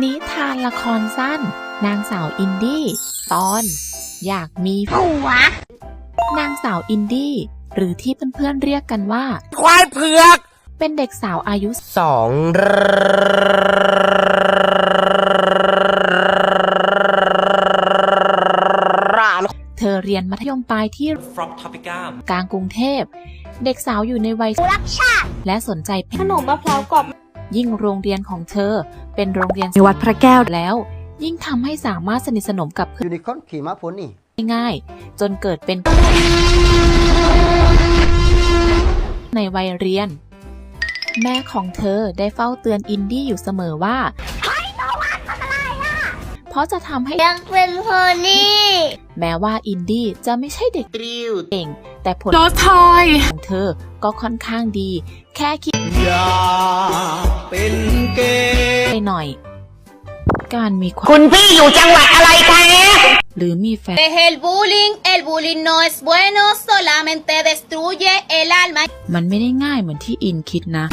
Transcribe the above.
นิทานละครสั้น นางสาวอินดี้ ตอน อยากมีผัว นางสาวอินดี้ หรือที่เพื่อนๆเรียกกันว่า ควายเผือก เป็นเด็กสาวอายุสองร้านเธอเรียนมัธยมปลายที่ฟรอปทอปิก้ามกลางกรุงเทพ เด็กสาวอยู่ในวัยรักชาติและสนใจเพขนมมะพร้าวกรอบ ยิ่งโรงเรียนของเธอ เป็นโรงเรียนในวัดพระแก้วแล้ว ยิ่งทำให้สามารถสนิทสนมกับเพื่อนยูนิคอร์นขี่ม้าฝนนี่ได้ง่ายจนเกิดเป็น ในวัยเรียน แม่ของเธอได้เฝ้าเตือนอินดี้อยู่เสมอว่าเพราะจะทำให้ยังเป็นโพนี่แม้ว่าอินดี้จะไม่ใช่เด็กเก่ง แต่ผลรถทอยของเธอก็ค่อนข้างดี แค่คิด การมีความคุณพี่อยู่จังหวัดอะไรคะ หรือมีแฟน Es el bullying, el bullying no es bueno, solamente destruye el alma. มันไม่ได้ง่ายเหมือนที่อินคิดนะ